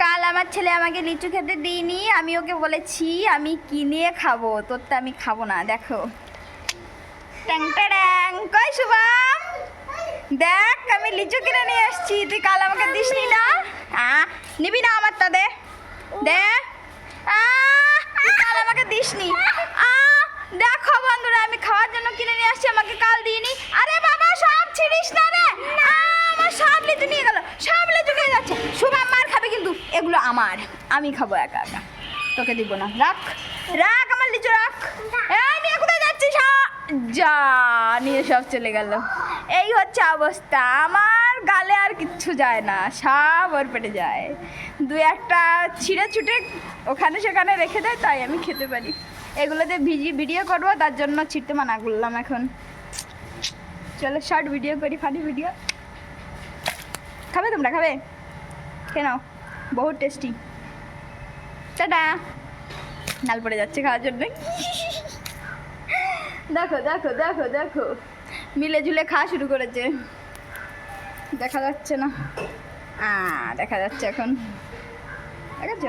কাল আমার ছেলে আমাকে লিচু খেতে দিইনি আমি ওকে বলেছি, আমি কিনে খাব তোর তো আমি খাব না, দেখো। ট্যাং কই শুভম? দেখ, আমি লিচু কিনে নিয়ে আসছি তুই কাল আমাকে দিসনি না? নিবি না আমার তা দে। কাল আমাকে দিসনি। দেখো বন্ধুরা, আমি খাওয়ার জন্য কিনে নিয়ে আসছি আমাকে কাল দিইনি। আরে বাবা, সব ছিড়িস না রে। আমার সব লিচু নিয়ে গেল, সব লিচু আমার। আমি খাব একা একা। তোকে দিব না। রাখ। রাখ আমার লিচু, রাখ। আমি কোথায় যাচ্ছিস? আ? যা, নিয়ে সব চলে গেল। এই হচ্ছে অবস্থা। আমার গালে আর কিচ্ছু যায় না। সব ওর পেটে যায়। দু একটা ছিঁড়ে ছুটে ওখানে সেখানে রেখে দেয়, তাই আমি খেতে পারি। এগুলোতে ভিজি ভিডিও করব, তার জন্য ছিঁড়তে মানা করলাম এখন। চলো, শর্ট ভিডিও করি ফানি ভিডিও। খাবে তোমরা? খাবে? কেন বহুত টেস্টি টাটা নাল পড়ে যাচ্ছে খাওয়ার জন্য। দেখো দেখো দেখো দেখো। মিলে ঝুলে খাওয়া শুরু করেছে। দেখা যাচ্ছে না। দেখা যাচ্ছে এখন। দেখাচ্ছ?